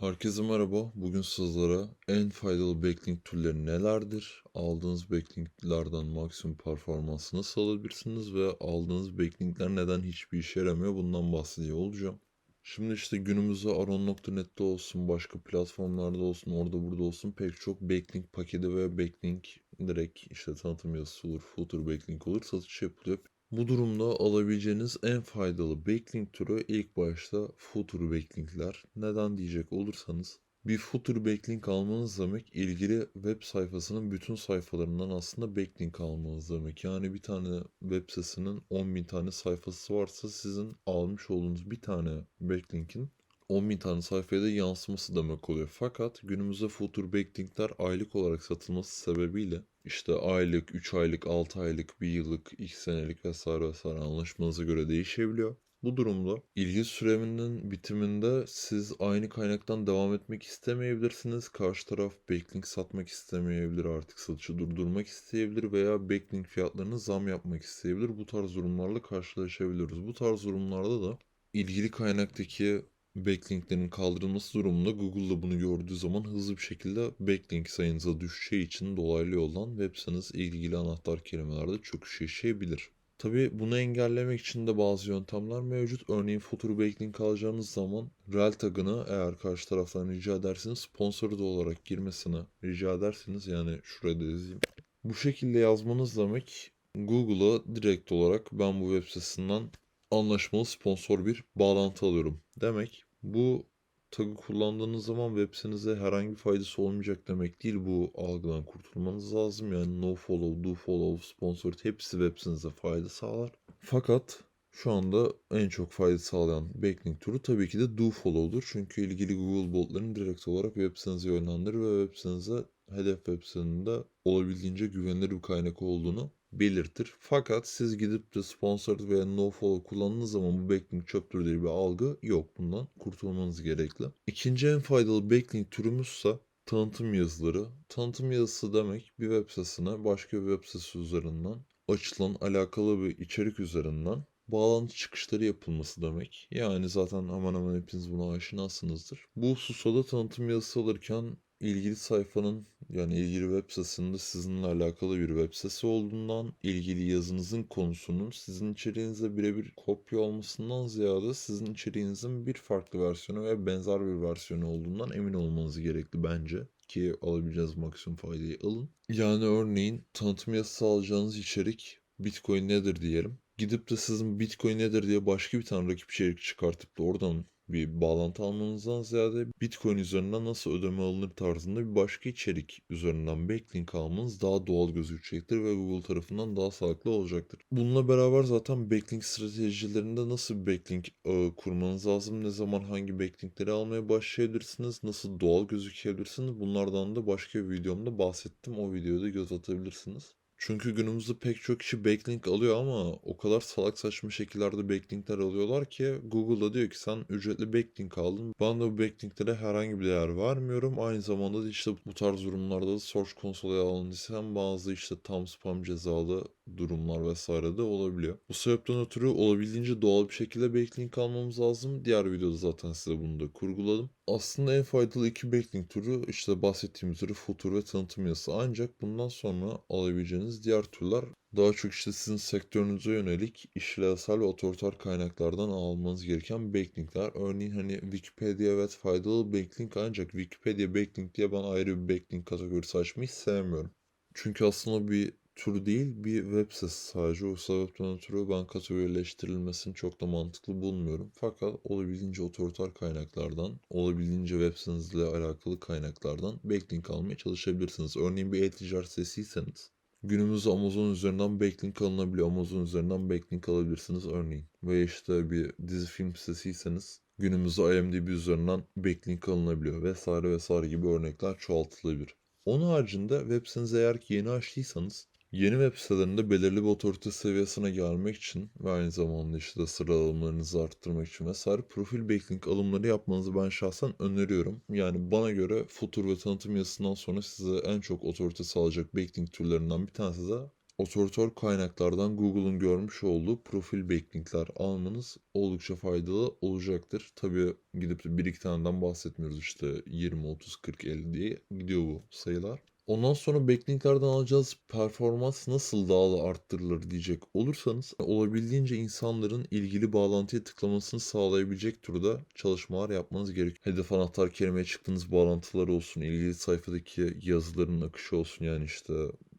Herkese merhaba. Bugün sizlere en faydalı backlink türleri nelerdir? Aldığınız backlinklerden maksimum performansı nasıl alabilirsiniz ve aldığınız backlinkler neden hiçbir işe yaramıyor? Bundan bahsediyor olacağım. Şimdi işte günümüzde Aron.net'te olsun, başka platformlarda olsun, orada burada olsun pek çok backlink paketi ve backlink direkt işte tanıtım yazısı olur, footer backlink olur, satış yapılıyor. Bu durumda alabileceğiniz en faydalı backlink türü ilk başta footer backlinkler. Neden diyecek olursanız bir footer backlink almanız demek ilgili web sayfasının bütün sayfalarından aslında backlink almanız demek. Yani bir tane web sitesinin 10.000 tane sayfası varsa sizin almış olduğunuz bir tane backlink'in 10.000 tane sayfaya da yansıması demek oluyor. Fakat günümüzde footer backlinkler aylık olarak satılması sebebiyle işte aylık, 3 aylık, 6 aylık, 1 yıllık, 2 senelik vesaire vesaire anlaşmanıza göre değişebiliyor. Bu durumda ilgi süreminin bitiminde siz aynı kaynaktan devam etmek istemeyebilirsiniz. Karşı taraf backlink satmak istemeyebilir artık satışı durdurmak isteyebilir veya backlink fiyatlarını zam yapmak isteyebilir. Bu tarz durumlarla karşılaşabiliyoruz. Bu tarz durumlarda da ilgili kaynaktaki backlinklerin kaldırılması durumunda Google'da bunu gördüğü zaman hızlı bir şekilde backlink sayınıza düşeceği için dolaylı yoldan web siteniz ilgili anahtar kelimelerde çöküş yaşayabilir. Tabi bunu engellemek için de bazı yöntemler mevcut. Örneğin footer backlink alacağınız zaman rel tagını eğer karşı taraftan rica ederseniz sponsor da olarak girmesini rica ederseniz yani şurada yazayım. Bu şekilde yazmanız demek Google'a direkt olarak ben bu web sitesinden anlaşmalı sponsor bir bağlantı alıyorum. Demek bu tagı kullandığınız zaman web sitenize herhangi faydası olmayacak demek değil. Bu algıdan kurtulmanız lazım. Yani no follow, do follow, sponsor hepsi web sitenize fayda sağlar. Fakat şu anda en çok fayda sağlayan backlink türü tabii ki de do follow'dur. Çünkü ilgili Google botların direkt olarak web sitenize yönlendirir ve web sitenize hedef web sitesinde olabildiğince güvenilir bir kaynak olduğunu belirtir. Fakat siz gidip de sponsored veya no follow kullandığınız zaman bu backlink çöptür diye bir algı yok. Bundan kurtulmanız gerekli. İkinci en faydalı backlink türümüzse tanıtım yazıları. Tanıtım yazısı demek bir web sitesine başka bir web sitesi üzerinden açılan alakalı bir içerik üzerinden bağlantı çıkışları yapılması demek. Yani zaten hemen hemen hepiniz buna aşinasınızdır. Bu hususta da tanıtım yazısı alırken ilgili sayfanın yani ilgili web sitesinde sizinle alakalı bir web sitesi olduğundan ilgili yazınızın konusunun sizin içeriğinize birebir kopya olmasından ziyade sizin içeriğinizin bir farklı versiyonu ve benzer bir versiyonu olduğundan emin olmanız gerekli bence ki alabileceğiniz maksimum faydayı alın. Yani örneğin tanıtım yazısı alacağınız içerik Bitcoin nedir diyelim. Gidip de sizin Bitcoin nedir diye başka bir tane rakip içerik çıkartıp da oradan bir bağlantı almanızdan ziyade Bitcoin üzerinden nasıl ödeme alınır tarzında bir başka içerik üzerinden backlink almanız daha doğal gözükecektir ve Google tarafından daha sağlıklı olacaktır. Bununla beraber zaten backlink stratejilerinde nasıl bir backlink ağı kurmanız lazım, ne zaman hangi backlinkleri almaya başlayabilirsiniz, nasıl doğal gözükebilirsiniz bunlardan da başka bir videomda bahsettim. O videoda göz atabilirsiniz. Çünkü günümüzde pek çok kişi backlink alıyor ama o kadar salak saçma şekillerde backlinkler alıyorlar ki Google'da diyor ki sen ücretli backlink aldın. Ben de bu backlinklere herhangi bir değer vermiyorum. Aynı zamanda da işte bu tarz durumlarda da Search Console'ya alındıysam bazı işte tam spam cezalı durumlar vesaire de olabiliyor. Bu sebepten ötürü olabildiğince doğal bir şekilde backlink almamız lazım. Diğer videoda zaten size bunu da kurguladım. Aslında en faydalı iki backlink türü işte bahsettiğim türü footer ve tanıtım yazısı. Ancak bundan sonra alabileceğiniz diğer türler daha çok işte sizin sektörünüze yönelik işlevsel ve otoriter kaynaklardan almanız gereken backlinkler. Örneğin hani Wikipedia evet faydalı backlink ancak Wikipedia backlink diye ben ayrı bir backlink kategorisi açmayı sevmiyorum. Çünkü aslında bir tür değil bir web sitesi sadece. O sebepten ötürü ben kategorileştirilmesini çok da mantıklı bulmuyorum. Fakat olabildiğince otoriter kaynaklardan, olabildiğince web sitenizle alakalı kaynaklardan backlink almaya çalışabilirsiniz. Örneğin bir e-ticaret sitesiyseniz günümüzde Amazon üzerinden backlink alınabiliyor. Amazon üzerinden backlink alabilirsiniz örneğin. Ve işte bir dizi film sitesiyseniz günümüzde IMDb üzerinden backlink alınabiliyor vesaire vesaire gibi örnekler çoğaltılabilir. Onun haricinde web sitenizi eğer ki yeni açtıysanız Yeni web sitelerinde belirli bir otorite seviyesine gelmek için ve aynı zamanda işte sıralamalarınızı arttırmak için vesaire profil backlink alımları yapmanızı ben şahsen öneriyorum. Yani bana göre footer ve tanıtım yazısından sonra size en çok otorite sağlayacak backlink türlerinden bir tanesi de otoritör kaynaklardan Google'un görmüş olduğu profil backlinkler almanız oldukça faydalı olacaktır. Tabii gidip bir iki taneden bahsetmiyoruz işte 20, 30, 40, 50 diye gidiyor bu sayılar. Ondan sonra backlinklerden alacağız performans nasıl daha da arttırılır diyecek olursanız olabildiğince insanların ilgili bağlantıya tıklamasını sağlayabilecek türde çalışmalar yapmanız gerekiyor. Hedef anahtar kelimeye çıktığınız bağlantılar olsun, ilgili sayfadaki yazıların akışı olsun yani işte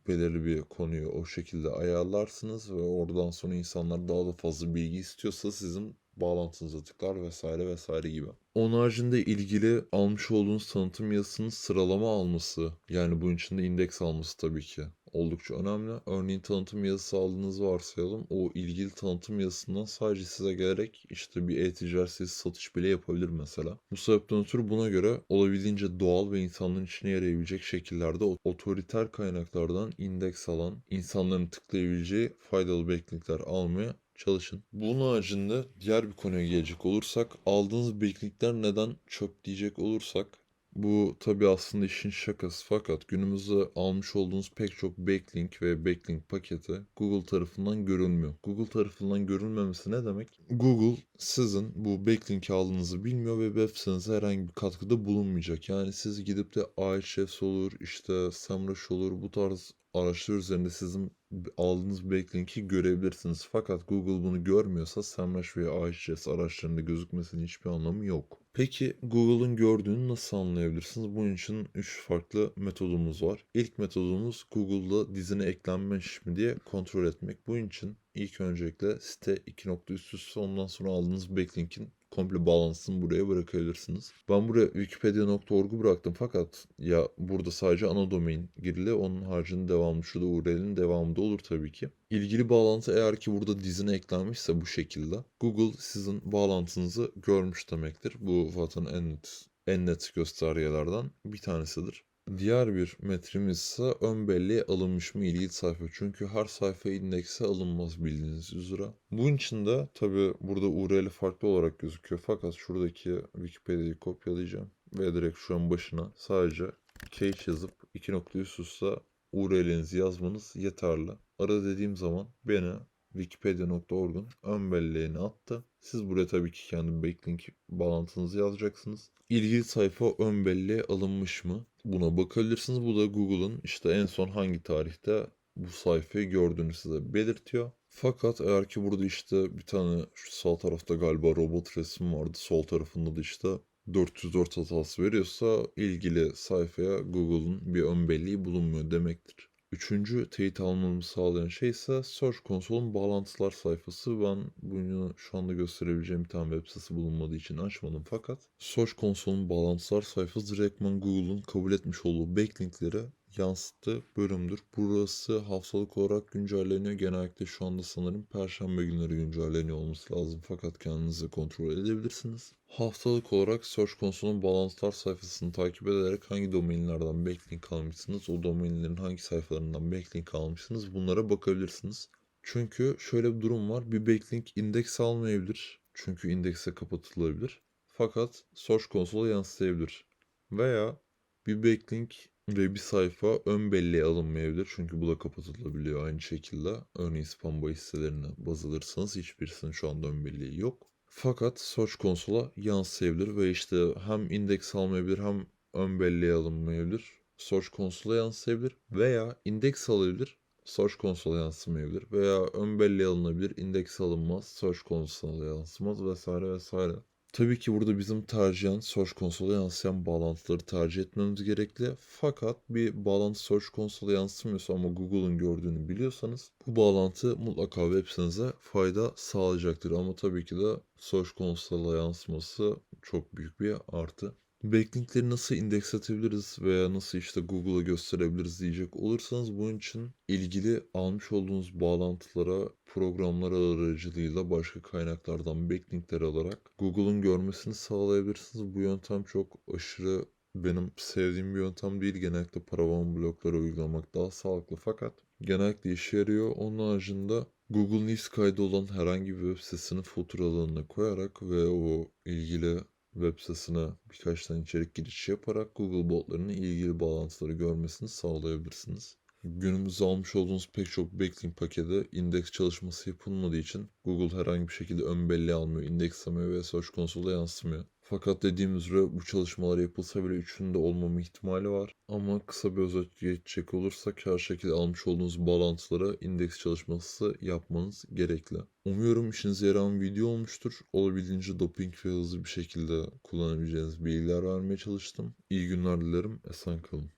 belirli bir konuyu o şekilde ayarlarsınız ve oradan sonra insanlar daha da fazla bilgi istiyorsa sizin bağlantınıza tıklar vesaire vesaire gibi. Onun haricinde ilgili almış olduğunuz tanıtım yazısının sıralama alması yani bunun içinde indeks alması tabii ki oldukça önemli. Örneğin tanıtım yazısı aldığınızı varsayalım. O ilgili tanıtım yazısından sadece size gelerek işte bir e-ticaret sitesi satış bile yapabilir mesela. Bu sebepten ötürü buna göre olabildiğince doğal ve insanların içine yarayabilecek şekillerde otoriter kaynaklardan indeks alan, insanların tıklayabileceği faydalı backlinkler almaya çalışın. Bunun haricinde diğer bir konuya gelecek olursak aldığınız backlinkler neden çöp diyecek olursak bu tabi aslında işin şakası fakat günümüzde almış olduğunuz pek çok backlink ve backlink paketi Google tarafından görülmüyor. Google tarafından görülmemesi ne demek? Google sizin bu backlink'i aldığınızı bilmiyor ve web sitenize herhangi bir katkıda bulunmayacak. Yani siz gidip de Ahrefs olur, işte SEMrush olur bu tarz araçlar üzerinde sizin aldığınız backlink'i görebilirsiniz. Fakat Google bunu görmüyorsa SEMrush veya Ahrefs araçlarında gözükmesinin hiçbir anlamı yok. Peki Google'ın gördüğünü nasıl anlayabilirsiniz? Bunun için 3 farklı metodumuz var. İlk metodumuz Google'da dizine eklenmiş mi diye kontrol etmek. Bunun için ilk öncelikle site 2 nokta üst üste ondan sonra aldığınız backlink'in komple bağlantısını buraya bırakabilirsiniz. Ben buraya wikipedia.org'u bıraktım fakat ya burada sadece ana domain girili. Onun haricinde devamlı şurada URL'in devamında olur tabii ki. İlgili bağlantı eğer ki burada dizine eklenmişse bu şekilde Google sizin bağlantınızı görmüş demektir. Bu zaten en net, en net göstergelerden bir tanesidir. Diğer bir metremiz ise ön belleğe alınmış mı ilgili sayfa. Çünkü her sayfa indekse alınmaz bildiğiniz üzere. Bunun için de tabi burada URL farklı olarak gözüküyor. Fakat şuradaki Wikipedia'yı kopyalayacağım. Ve direkt şu an başına sadece cache yazıp iki nokta üst üste URL'inizi yazmanız yeterli. Ara dediğim zaman beni wikipedia.org'un ön belleğine attı. Siz buraya tabii ki kendi backlink bağlantınızı yazacaksınız. İlgili sayfa ön belleğe alınmış mı? Buna bakabilirsiniz. Bu da Google'ın işte en son hangi tarihte bu sayfayı gördüğünü size belirtiyor. Fakat eğer ki burada işte bir tane şu sağ tarafta galiba robot resmi vardı. Sol tarafında da işte 404 hatası veriyorsa ilgili sayfaya Google'ın bir ön belleği bulunmuyor demektir. Üçüncü teyit almamı sağlayan şey ise Search Console'un bağlantılar sayfası. Ben bunu şu anda gösterebileceğim bir tane web sitesi bulunmadığı için açmadım fakat Search Console'un bağlantılar sayfası direktman Google'un kabul etmiş olduğu backlinkleri yansıttığı bölümdür. Burası haftalık olarak güncelleniyor. Genellikle şu anda sanırım perşembe günleri güncelleniyor olması lazım. Fakat kendinize kontrol edebilirsiniz. Haftalık olarak Search Console'un bağlantılar sayfasını takip ederek hangi domainlerden backlink almışsınız, o domainlerin hangi sayfalarından backlink almışsınız bunlara bakabilirsiniz. Çünkü şöyle bir durum var. Bir backlink indeks almayabilir. Çünkü indekse kapatılabilir. Fakat Search Console'a yansıtabilir. Veya bir backlink ve bir sayfa ön belleğe alınmayabilir. Çünkü bu da kapatılabiliyor aynı şekilde. Örneğin spam bahis sitelerine baz alırsanız hiçbirisinin şu anda ön belleği yok. Fakat Search Console'a yansıyabilir ve işte hem indeks almayabilir hem ön belleğe alınmayabilir. Search Console'a yansıyabilir veya indeks alabilir. Search Console'a yansımayabilir veya ön belleğe alınabilir, indeks alınmaz, Search Console'a yansımaz vesaire vesaire. Tabii ki burada bizim tercihen Search Console'a yansıyan bağlantıları tercih etmemiz gerekli. Fakat bir bağlantı Search Console'a yansımıyorsa ama Google'ın gördüğünü biliyorsanız bu bağlantı mutlaka web sitenize fayda sağlayacaktır. Ama tabii ki de Search Console'a yansıması çok büyük bir artı. Backlinkleri nasıl indeks atabiliriz veya nasıl işte Google'a gösterebiliriz diyecek olursanız bunun için ilgili almış olduğunuz bağlantılara programlar aracılığıyla başka kaynaklardan backlinkler alarak Google'un görmesini sağlayabilirsiniz. Bu yöntem çok aşırı benim sevdiğim bir yöntem değil. Genellikle paravan blokları uygulamak daha sağlıklı fakat genellikle işe yarıyor. Onun haricinde Google News kaydı olan herhangi bir web sitesini faturalarına koyarak ve o ilgili web sitesine birkaç tane içerik girişi yaparak Google botlarının ilgili bağlantıları görmesini sağlayabilirsiniz. Günümüzde almış olduğunuz pek çok backlink paketi indeks çalışması yapılmadığı için Google herhangi bir şekilde ön belleği almıyor, indekslemeye ve Search Console'a yansımıyor. Fakat dediğim üzere bu çalışmalar yapılsa bile üçünün de olmama ihtimali var. Ama kısa bir özet geçecek olursak her şekilde almış olduğunuz bağlantılara indeks çalışması yapmanız gerekli. Umuyorum işinize yarayan bir video olmuştur. Olabildiğince doping ve hızlı bir şekilde kullanabileceğiniz bilgiler vermeye çalıştım. İyi günler dilerim. Esen kalın.